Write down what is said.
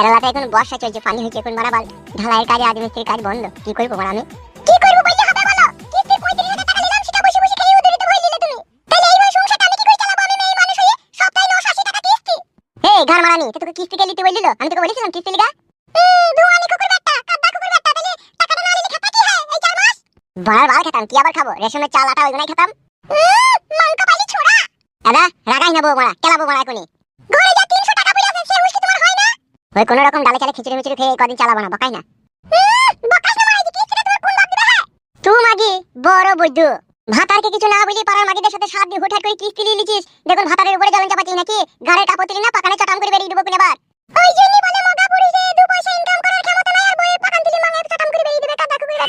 কেরালাতে এখন বর্ষা চলছে পানি হচ্ছে এখন মারা বাল। ঢালাইয়ের কাজে আজ মিস্ত্রির কাজ বন্ধ। কি করব মারা আমি? কি করব বললে হবে বলো? কিস্তি পঁয়ত্রিশ হাজার টাকা নিলাম সেটা বসে বসে খেয়ে উদুরিতে ভয় নিলে তুমি। তাহলে এইবার সংসারটা আমি কি করে চালাবো? আমি মেয়ে মানুষ হয়ে সপ্তাহে নশো আশি টাকা কিস্তি। হে ঘর মারানি তো তোকে কিস্তি নিতে বললিল আমি তোকে বলেছিলাম কিস্তি লিগা। ধোয়ানি কুকুর বেটা কাদ্দা কুকুর বেটা তাহলে টাকাটা না নিলে খেতা কি হয়? এই চার মাস? বাড়ার বাল খেতাম কি আবার খাব? রেশমের চাল আটা ওইগুলাই খেতাম। মাংকা পাইলি ছোড়া। দাদা রাগাই না বউ মারা কেলাবো মারা এখনই। ঘরে যা তিনশো টাকা পড়ে আছে সে মুশকি তোমার হয় না ওই কোনো রকম ডালে চালে খিচুড়ি মিচুড়ি খেয়ে কদিন চালাবো না, বাকাই না। তুই মাগি বড় বৈদ্য ভাতারকে কিছু না বলি পাড়ার মাগিদের সাথে সাত দিয়ে হুটহাট করে কিস্তি নিয়ে লিছিস দেখুন ভাতারের উপরে জ্বালান চাপাচ্ছিস নাকি, গাড়ির কাপড় তুলি না, পাকানে চটাম করে বেরিয়ে দেবো কোন এবার ওই জন্যই বলে মগা পুরুষে, দু পয়সা ইনকাম করার ক্ষমতা নাই আর বইয়ের পাকান তুলি মাঙে চটাম করে বেরিয়ে দেবে, কাদা কুকুর